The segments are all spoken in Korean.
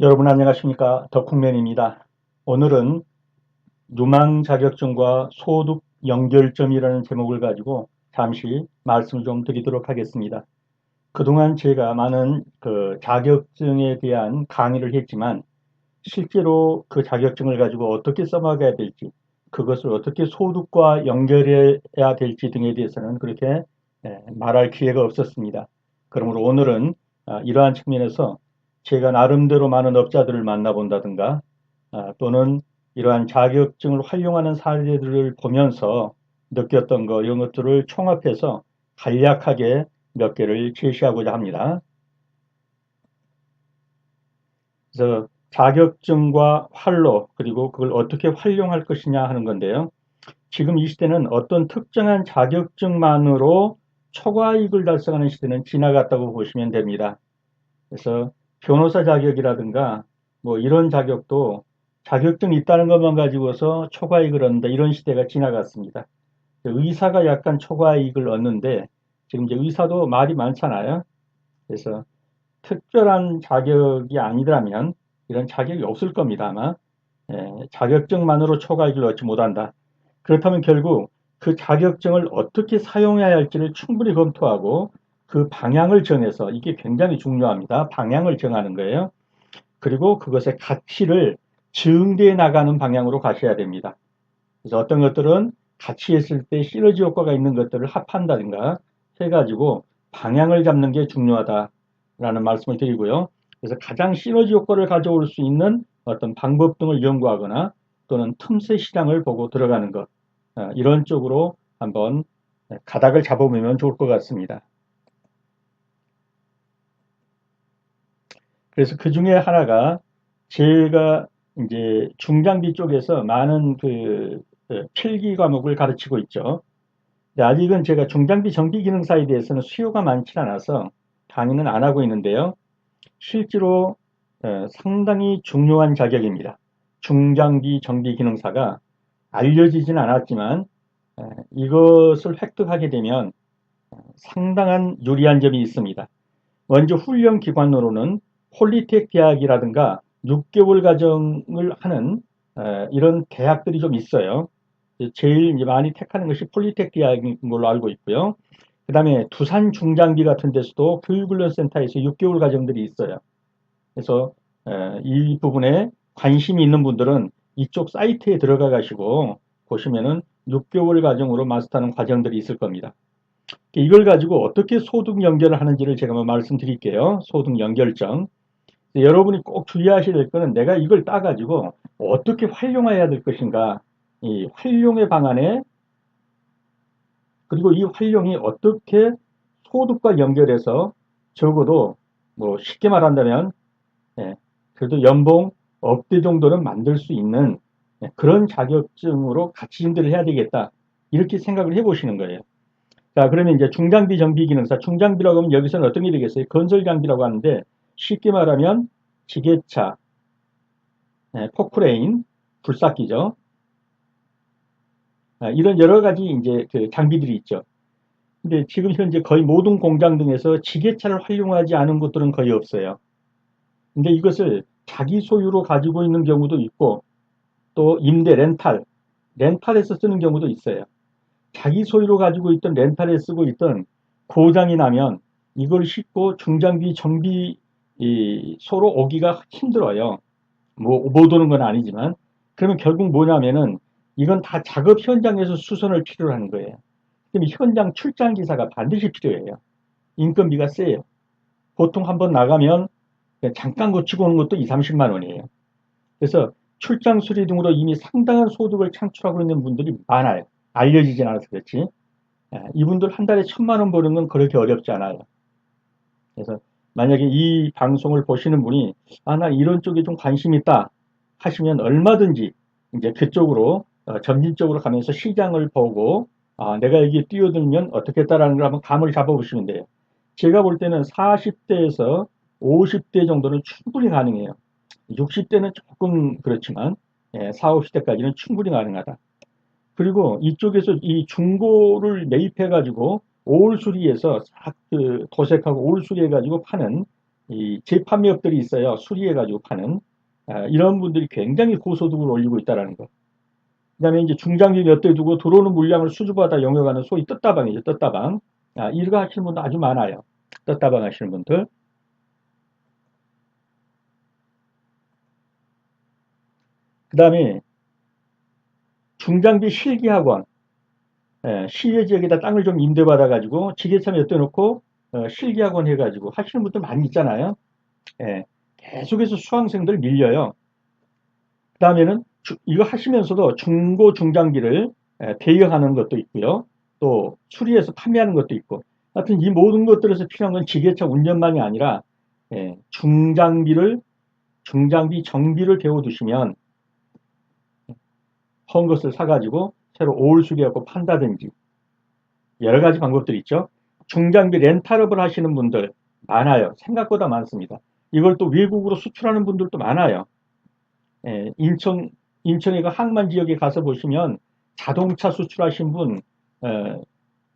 여러분 안녕하십니까 덕국맨입니다. 오늘은 유망 자격증과 소득 연결점이라는 제목을 가지고 잠시 말씀을 좀 드리도록 하겠습니다. 그동안 제가 많은 그 자격증에 대한 강의를 했지만 실제로 그 자격증을 가지고 어떻게 써먹어야 될지 그것을 어떻게 소득과 연결해야 될지 등에 대해서는 그렇게 예, 말할 기회가 없었습니다. 그러므로 오늘은 아, 이러한 측면에서 제가 나름대로 많은 업자들을 만나본다든가 아, 또는 이러한 자격증을 활용하는 사례들을 보면서 느꼈던 거 이런 것들을 총합해서 간략하게 몇 개를 제시하고자 합니다. 그래서 자격증과 활로 그리고 그걸 어떻게 활용할 것이냐 하는 건데요. 지금 이 시대는 어떤 특정한 자격증만으로 초과이익을 달성하는 시대는 지나갔다고 보시면 됩니다. 그래서 변호사 자격이라든가 뭐 이런 자격도 자격증 있다는 것만 가지고서 초과이익을 얻는다 이런 시대가 지나갔습니다. 의사가 약간 초과이익을 얻는데 지금 이제 의사도 말이 많잖아요. 그래서 특별한 자격이 아니라면 이런 자격이 없을 겁니다 아마 예, 자격증만으로 초과이익을 얻지 못한다. 그렇다면 결국 그 자격증을 어떻게 사용해야 할지를 충분히 검토하고 그 방향을 정해서 이게 굉장히 중요합니다. 방향을 정하는 거예요. 그리고 그것의 가치를 증대해 나가는 방향으로 가셔야 됩니다. 그래서 어떤 것들은 같이 했을 때 시너지 효과가 있는 것들을 합한다든가 해가지고 방향을 잡는 게 중요하다라는 말씀을 드리고요. 그래서 가장 시너지 효과를 가져올 수 있는 어떤 방법 등을 연구하거나 또는 틈새 시장을 보고 들어가는 것 어, 이런 쪽으로 한번 가닥을 잡아보면 좋을 것 같습니다. 그래서 그 중에 하나가 제가 이제 중장비 쪽에서 많은 그, 그 필기 과목을 가르치고 있죠. 아직은 제가 중장비 정비 기능사에 대해서는 수요가 많지 않아서 강의는 안 하고 있는데요. 실제로 어, 상당히 중요한 자격입니다. 중장비 정비 기능사가 알려지진 않았지만 어, 이것을 획득하게 되면 어, 상당한 유리한 점이 있습니다. 먼저 훈련 기관으로는 폴리텍 대학이라든가 6개월 과정을 하는 이런 대학들이 좀 있어요. 제일 많이 택하는 것이 폴리텍 대학인 걸로 알고 있고요. 그 다음에 두산 중장비 같은 데서도 교육훈련센터에서 6개월 과정들이 있어요. 그래서 이 부분에 관심이 있는 분들은 이쪽 사이트에 들어가 가시고 보시면은 6개월 과정으로 마스터하는 과정들이 있을 겁니다. 이걸 가지고 어떻게 소득 연결을 하는지를 제가 말씀드릴게요. 소득 연결점. 여러분이 꼭 주의하셔야 될 거는 내가 이걸 따가지고 어떻게 활용해야 될 것인가. 이 활용의 방안에 그리고 이 활용이 어떻게 소득과 연결해서 적어도 뭐 쉽게 말한다면 예, 그래도 연봉 억대 정도는 만들 수 있는 예, 그런 자격증으로 같이 인들을 해야 되겠다. 이렇게 생각을 해보시는 거예요. 자, 그러면 이제 중장비 정비 기능사, 중장비라고 하면 여기서는 어떤 게 되겠어요? 건설 장비라고 하는데 쉽게 말하면 지게차, 네, 포크레인, 불삭기죠. 아, 이런 여러 가지 이제 그 장비들이 있죠. 근데 지금 현재 거의 모든 공장 등에서 지게차를 활용하지 않은 곳들은 거의 없어요. 근데 이것을 자기 소유로 가지고 있는 경우도 있고 또 임대 렌탈, 렌탈에서 쓰는 경우도 있어요. 자기 소유로 가지고 있던 렌탈에 쓰고 있던 고장이 나면 이걸 싣고 중장비 정비 서로 오기가 힘들어요. 뭐 못 오는 건 아니지만 그러면 결국 뭐냐면은 이건 다 작업 현장에서 수선을 필요로 하는 거예요. 그럼 현장 출장 기사가 반드시 필요해요. 인건비가 세요. 보통 한번 나가면 잠깐 고치고 오는 것도 2, 30만 원이에요. 그래서 출장 수리 등으로 이미 상당한 소득을 창출하고 있는 분들이 많아요. 알려지진 않아서 그렇지. 예, 이분들 한 달에 천만 원 버는 건 그렇게 어렵지 않아요. 그래서 만약에 이 방송을 보시는 분이 아, 나 이런 쪽에 좀 관심 있다 하시면 얼마든지 이제 그쪽으로 어, 점진적으로 가면서 시장을 보고 아, 내가 여기 뛰어들면 어떻겠다라는 걸 한번 감을 잡아보시면 돼요. 제가 볼 때는 40대에서 50대 정도는 충분히 가능해요. 60대는 조금 그렇지만 예, 4, 50대까지는 충분히 가능하다. 그리고 이쪽에서 이 중고를 매입해 가지고 올 수리해서 싹그 도색하고 올 수리해 가지고 파는 이 재판매업들이 있어요. 수리해가지고 파는. 아, 이런 분들이 굉장히 고소득을 올리고 있다는 거. 그 다음에 이제 중장비 몇 대 두고 들어오는 물량을 수주받아 영역하는 소위 떴다방이죠. 떴다방. 아, 이거 하시는 분도 아주 많아요. 떴다방 하시는 분들. 그 다음에 중장비 실기학원. 예, 시외 지역에다 땅을 좀 임대받아 가지고 지게차 몇 대 놓고 어, 실기학원 해가지고 하시는 분들 많이 있잖아요. 예, 계속해서 수강생들 밀려요. 그 다음에는 이거 하시면서도 중고 중장비를 예, 대여하는 것도 있고요. 또 수리해서 판매하는 것도 있고 하여튼 이 모든 것들에서 필요한 건 지게차 운전만이 아니라 예, 중장비를 중장비 정비를 배워두시면 헌 것을 사가지고 새로 오을 수리하고 판다든지 여러 가지 방법들이 있죠. 중장비 렌탈업을 하시는 분들 많아요. 생각보다 많습니다. 이걸 또 외국으로 수출하는 분들도 많아요. 예, 인천, 인천의 그 항만 지역에 가서 보시면 자동차 수출하신 분, 에,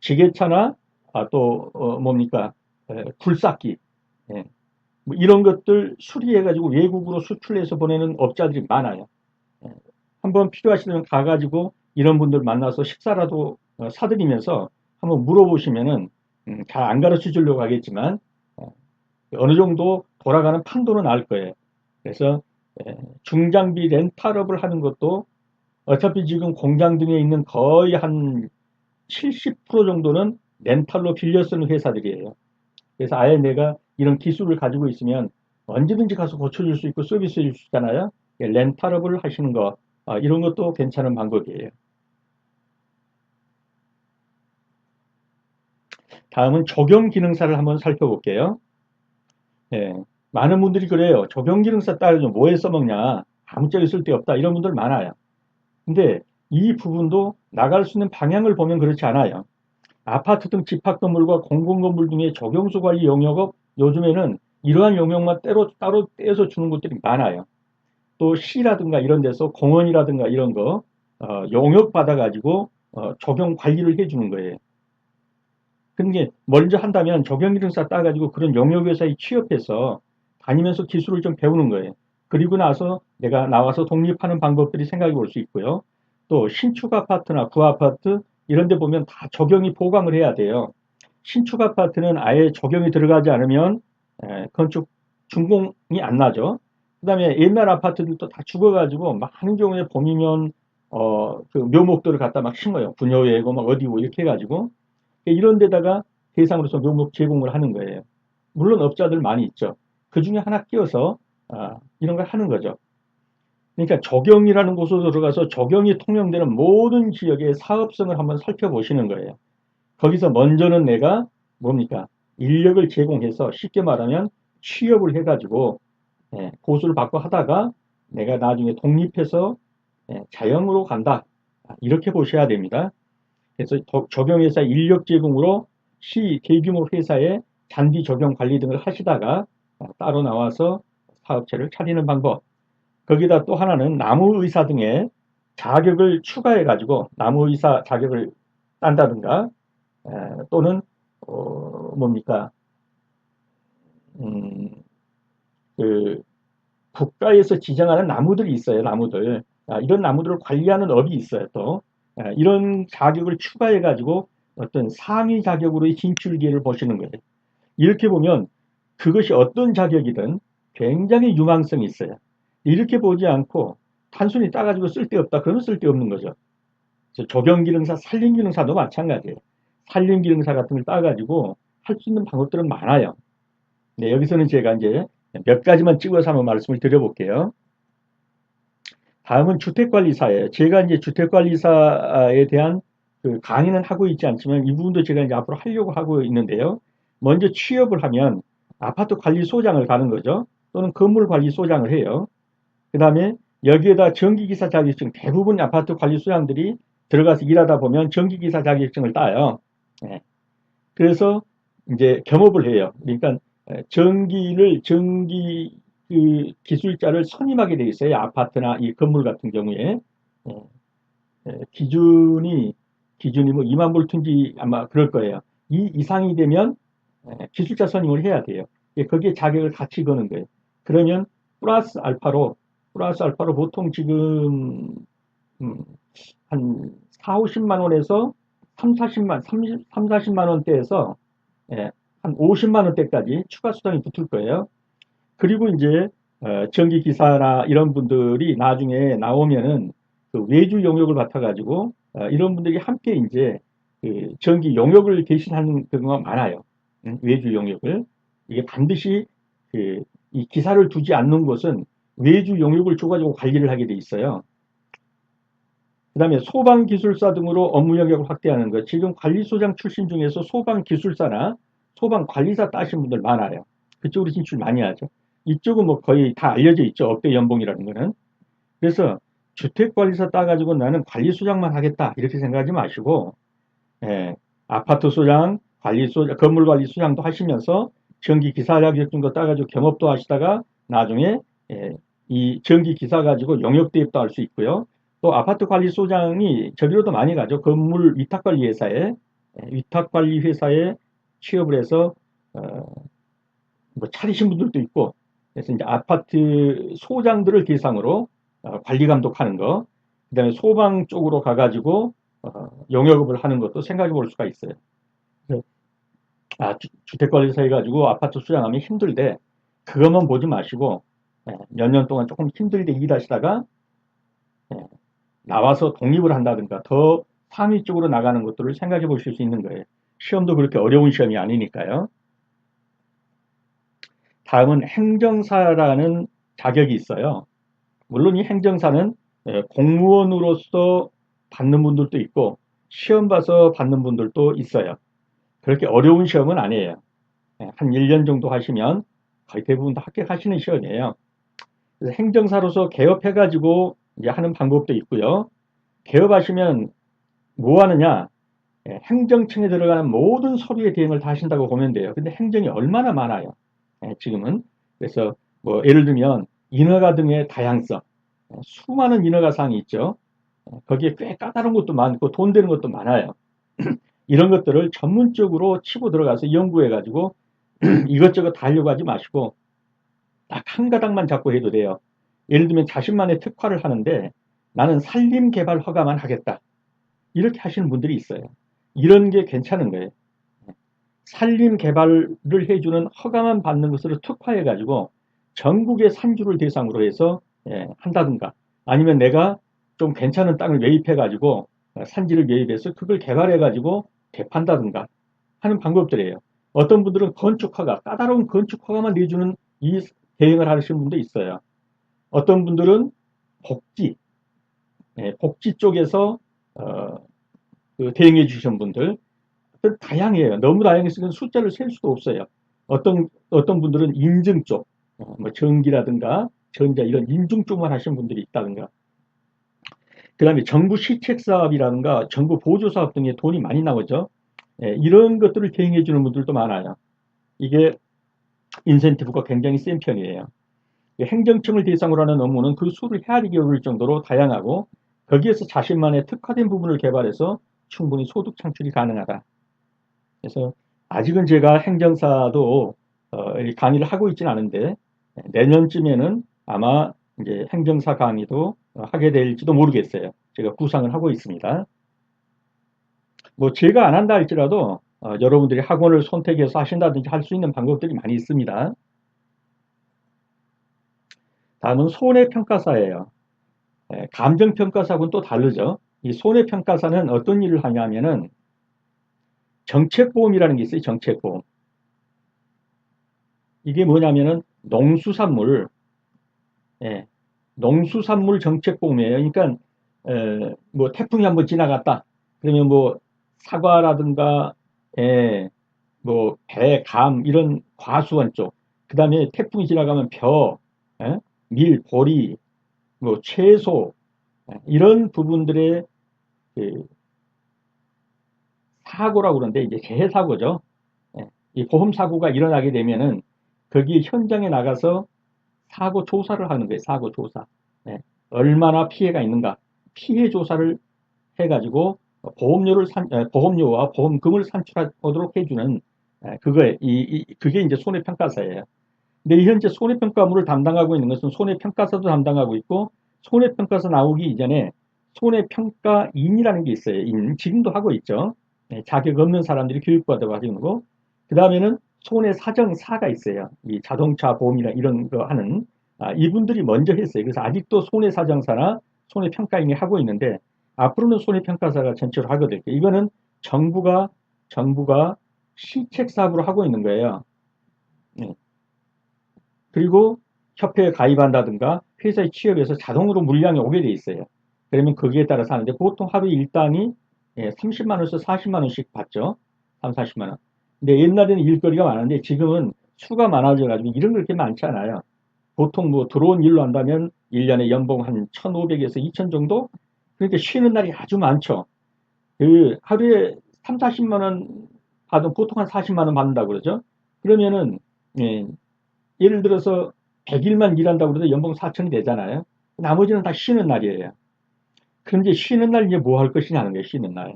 지게차나 아, 또 어, 뭡니까 에, 굴삭기 예, 뭐 이런 것들 수리해가지고 외국으로 수출해서 보내는 업자들이 많아요. 예, 한번 필요하시면 가가지고 이런 분들 만나서 식사라도 어, 사드리면서 한번 물어보시면은 음, 잘안 가르쳐 주려고 하겠지만 어, 어느 정도 돌아가는 판도는 알 거예요. 그래서 예, 중장비 렌탈업을 하는 것도 어차피 지금 공장 등에 있는 거의 한 70% 정도는 렌탈로 빌려 쓰는 회사들이에요. 그래서 아예 내가 이런 기술을 가지고 있으면 언제든지 가서 고쳐줄 수 있고 서비스 해줄 수 있잖아요. 예, 렌탈업을 하시는 거 아, 이런 것도 괜찮은 방법이에요. 다음은 적용 기능사를 한번 살펴볼게요. 예, 많은 분들이 그래요. 적용 기능사 따르면 뭐에 써먹냐? 아무짝에 쓸데없다. 이런 분들 많아요. 근데 이 부분도 나갈 수 있는 방향을 보면 그렇지 않아요. 아파트 등 집합건물과 공공건물 등의 적용수 관리 영역업 요즘에는 이러한 영역만 따로, 따로 떼서 주는 곳들이 많아요. 또 시라든가 이런 데서 공원이라든가 이런 거 어, 용역 받아가지고 어, 적용 관리를 해주는 거예요. 근데 먼저 한다면 적용기능사 따가지고 그런 영역회사에 취업해서 다니면서 기술을 좀 배우는 거예요. 그리고 나서 내가 나와서 독립하는 방법들이 생각해 볼수 있고요. 또 신축 아파트나 구아파트 이런 데 보면 다 적용이 보강을 해야 돼요. 신축 아파트는 아예 적용이 들어가지 않으면 건축 준공이 안 나죠. 그 다음에 옛날 아파트들도 다 죽어가지고 많은 경우에 봄이면 어, 그 묘목들을 갖다 막 심어요. 분여회고 막 어디고 이렇게 해가지고 이런 데다가 대상으로서 묘목 제공을 하는 거예요. 물론 업자들 많이 있죠. 그 중에 하나 끼워서 아, 이런 걸 하는 거죠. 그러니까 적용이라는 곳으로 들어가서 적용이 통용되는 모든 지역의 사업성을 한번 살펴보시는 거예요. 거기서 먼저는 내가 뭡니까? 인력을 제공해서 쉽게 말하면 취업을 해가지고 예, 고수를 받고 하다가 내가 나중에 독립해서 예, 자영으로 간다. 이렇게 보셔야 됩니다. 그래서 적용회사 인력 제공으로 시 대규모 회사에 잔디 적용 관리 등을 하시다가 따로 나와서 사업체를 차리는 방법. 거기다 또 하나는 나무 의사 등의 자격을 추가해 가지고 나무 의사 자격을 딴다든가 에, 또는 어, 뭡니까 음, 그 국가에서 지정하는 나무들이 있어요 나무들 아, 이런 나무들을 관리하는 업이 있어요 또 예, 이런 자격을 추가해 가지고 어떤 상위 자격으로의 진출 기회를 보시는 거예요. 이렇게 보면 그것이 어떤 자격이든 굉장히 유망성이 있어요. 이렇게 보지 않고 단순히 따가지고 쓸데없다 그러면 쓸데없는 거죠. 조경기능사, 산림기능사도 마찬가지예요. 산림기능사 같은 걸 따가지고 할 수 있는 방법들은 많아요. 네, 여기서는 제가 이제 몇 가지만 찍어서 한번 말씀을 드려볼게요. 다음은 주택관리사예요. 제가 이제 주택관리사에 대한 그 강의는 하고 있지 않지만 이 부분도 제가 이제 앞으로 하려고 하고 있는데요. 먼저 취업을 하면 아파트 관리소장을 가는 거죠. 또는 건물 관리소장을 해요. 그 다음에 여기에다 전기기사 자격증 대부분 아파트 관리소장들이 들어가서 일하다 보면 전기기사 자격증을 따요. 네. 그래서 이제 겸업을 해요. 그러니까 전기를 전기 그 기술자를 선임하게 돼 있어요. 아파트나 이 건물 같은 경우에 예, 예, 기준이 기준이 뭐 2만 볼트인지 아마 그럴 거예요. 이 이상이 되면 예, 기술자 선임을 해야 돼요. 예, 거기에 자격을 같이 거는 거예요. 그러면 플러스 알파로 플러스 알파로 보통 지금 음, 한 4, 50만 원에서 3, 40만, 30, 3, 40만 원대에서 예, 한 50만 원대까지 추가 수당이 붙을 거예요. 그리고 이제 어, 전기 기사나 이런 분들이 나중에 나오면은 그 외주 용역을 맡아가지고 어, 이런 분들이 함께 이제 그 전기 용역을 대신하는 경우가 많아요. 음, 외주 용역을 이게 반드시 그 이 기사를 두지 않는 곳은 외주 용역을 줘가지고 관리를 하게 돼 있어요. 그 다음에 소방기술사 등으로 업무 영역을 확대하는 것. 지금 관리소장 출신 중에서 소방기술사나 소방 관리사 따신 분들 많아요. 그쪽으로 진출 많이 하죠. 이쪽은 뭐 거의 다 알려져 있죠. 억대 연봉이라는 거는. 그래서 주택관리사 따가지고 나는 관리소장만 하겠다. 이렇게 생각하지 마시고, 예, 아파트 소장, 관리소장, 건물 관리 소장도 하시면서 전기 기사 자격증도 따가지고 경업도 하시다가 나중에 예, 이 전기 기사 가지고 용역 대입도 할 수 있고요. 또 아파트 관리 소장이 저기로도 많이 가죠. 건물 위탁 관리 회사에 예, 위탁 관리 회사에 취업을 해서 어, 뭐 차리신 분들도 있고 그래서 이제 아파트 소장들을 대상으로 어, 관리 감독하는 거, 그다음에 소방 쪽으로 가가지고 어, 용역업을 하는 것도 생각해 볼 수가 있어요. 아, 주, 택관리사 해가지고 아파트 수장하면 힘들대. 그것만 보지 마시고 예, 몇년 동안 조금 힘들게 일하시다가 예, 나와서 독립을 한다든가 더 상위 쪽으로 나가는 것들을 생각해 보실 수 있는 거예요. 시험도 그렇게 어려운 시험이 아니니까요. 다음은 행정사라는 자격이 있어요. 물론 이 행정사는 예, 공무원으로서 받는 분들도 있고 시험 봐서 받는 분들도 있어요. 그렇게 어려운 시험은 아니에요. 예, 한 1년 정도 하시면 거의 대부분 다 합격하시는 시험이에요. 행정사로서 개업해가지고 이제 하는 방법도 있고요. 개업하시면 뭐 하느냐? 예, 행정청에 들어가는 모든 서류의 대응을 다 하신다고 보면 돼요. 근데 행정이 얼마나 많아요. 예, 지금은. 그래서 뭐 예를 들면 인허가 등의 다양성. 수많은 인허가 사항이 있죠. 거기에 꽤 까다로운 것도 많고 돈 되는 것도 많아요. 이런 것들을 전문적으로 치고 들어가서 연구해가지고 이것저것 다 하려고 하지 마시고 딱 한 가닥만 잡고 해도 돼요. 예를 들면 자신만의 특화를 하는데 나는 산림 개발 허가만 하겠다. 이렇게 하시는 분들이 있어요. 이런 게 괜찮은 거예요. 산림 개발을 해주는 허가만 받는 것으로 특화해 가지고 전국의 산주를 대상으로 해서 예, 한다든가 아니면 내가 좀 괜찮은 땅을 매입해 가지고 산지를 매입해서 그걸 개발해 가지고 대판다든가 하는 방법들이에요. 어떤 분들은 건축허가, 까다로운 건축허가만 내주는 이 대응을 하시는 분도 있어요. 어떤 분들은 복지, 예, 복지 쪽에서 어, 그 대응해 주신 분들 다양해요. 너무 다양해서 숫자를 셀 수도 없어요. 어떤 어떤 분들은 인증 쪽, 어, 뭐 전기라든가 전자 이런 인증 쪽만 하시는 분들이 있다든가. 그 다음에 정부 시책 사업이라든가 정부 보조 사업 등에 돈이 많이 나오죠. 예, 이런 것들을 대행해 주는 분들도 많아요. 이게 인센티브가 굉장히 센 편이에요. 행정청을 대상으로 하는 업무는 그 수를 헤아리기 어려울 정도로 다양하고 거기에서 자신만의 특화된 부분을 개발해서 충분히 소득 창출이 가능하다. 그래서 아직은 제가 행정사도 어, 강의를 하고 있지는 않은데 내년쯤에는 아마 이제 행정사 강의도 하게 될지도 모르겠어요. 제가 구상을 하고 있습니다. 뭐 제가 안 한다 할지라도 어, 여러분들이 학원을 선택해서 하신다든지 할 수 있는 방법들이 많이 있습니다. 다음은 손해평가사예요. 예, 감정평가사하고는 또 다르죠. 이 손해평가사는 어떤 일을 하냐면은 정책보험이라는 게 있어요. 정책보험. 이게 뭐냐면은 농수산물, 예, 농수산물 정책보험이에요. 그러니까 에, 뭐 태풍이 한번 지나갔다. 그러면 뭐 사과라든가 에, 뭐 배, 감 이런 과수원 쪽. 그 다음에 태풍이 지나가면 벼, 에? 밀, 보리, 뭐 채소 에, 이런 부분들의 그 사고라고 그러는데 이제 재해 사고죠. 예, 이 보험 사고가 일어나게 되면은 거기 현장에 나가서 사고 조사를 하는 거예요. 사고 조사. 예, 얼마나 피해가 있는가. 피해 조사를 해가지고 보험료를 산, 보험료와 보험금을 산출하도록 해주는 예, 그거에 이, 이- 그게 이제 손해평가사예요. 근데 현재 손해평가물을 담당하고 있는 것은 손해평가사도 담당하고 있고 손해평가사 나오기 이전에 손해평가인이라는 게 있어요. 인 지금도 하고 있죠. 예, 자격 없는 사람들이 거고 그 다음에는 손해사정사가 있어요. 이 자동차 보험이나 이런 거 하는 아, 이분들이 먼저 했어요. 그래서 아직도 손해사정사나 손해평가인이 하고 있는데 앞으로는 손해평가사가 전체로 될게요. 이거는 정부가 정부가 실책 사업으로 하고 있는 거예요. 네. 그리고 협회에 가입한다든가 회사에 취업해서 자동으로 물량이 오게 돼 있어요. 그러면 거기에 따라서 하는데 보통 하루 일당이 30만 원에서 40만 원씩 받죠. 3, 40만 원. 근데 옛날에는 일거리가 많은데 지금은 수가 많아져 가지고 이런 게 그렇게 많지 않아요. 보통 뭐 들어온 일로 한다면 1년에 연봉 한 1,500에서 2,000 정도? 그러니까 쉬는 날이 아주 많죠. 그 하루에 3, 40만 원 받으면 보통 한 40만 원 받는다고 그러죠. 그러면은 예, 예를 들어서 100일만 일한다고 그래도 연봉 4천이 되잖아요. 나머지는 다 쉬는 날이에요. 그럼 이제 쉬는 날 이제 뭐 할 것이냐는 거예요, 쉬는 날.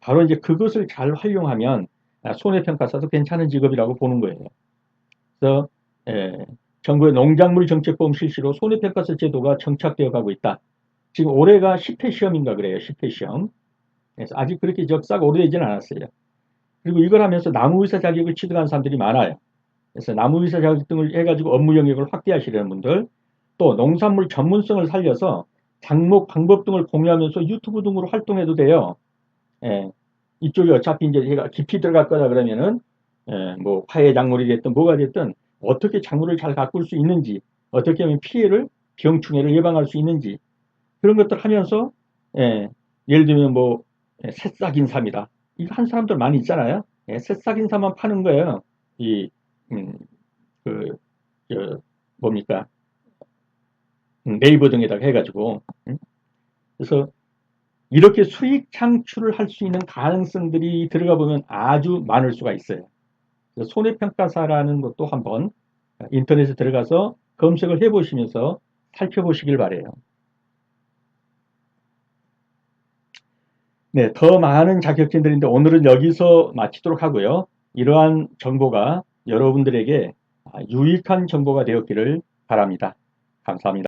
바로 이제 그것을 잘 활용하면 아, 손해평가사도 괜찮은 직업이라고 보는 거예요. 그래서 예, 정부의 농작물 정책보험 실시로 손해평가사 제도가 정착되어 가고 있다. 지금 올해가 10회 시험인가 그래요, 10회 시험. 그래서 아직 그렇게 역사가 오래되지는 않았어요. 그리고 이걸 하면서 나무 의사 자격을 취득한 사람들이 많아요. 그래서 나무의사 자격증을 해가지고 업무 영역을 확대하시려는 분들, 또 농산물 전문성을 살려서 장목 방법 등을 공유하면서 유튜브 등으로 활동해도 돼요. 예, 이쪽이 어차피 이제 얘가 깊이 들어갈 거다 그러면은 예, 뭐 화해 작물이 됐든 뭐가 됐든 어떻게 작물을 잘 가꿀 수 있는지, 어떻게 하면 피해를 병충해를 예방할 수 있는지 그런 것들 하면서 예, 예를 들면 뭐 예, 새싹 인삼이다. 이거 한 사람들 많이 있잖아요. 예, 새싹 인삼만 파는 거예요. 이, 음, 그, 저, 뭡니까. 음, 네이버 등에다가 해가지고. 음? 그래서 이렇게 수익 창출을 할 수 있는 가능성들이 들어가 보면 아주 많을 수가 있어요. 손해평가사라는 것도 한번 인터넷에 들어가서 검색을 해보시면서 살펴보시길 바래요. 네, 더 많은 자격증들인데 오늘은 여기서 마치도록 하고요. 이러한 정보가 여러분들에게 유익한 정보가 되었기를 바랍니다. 감사합니다.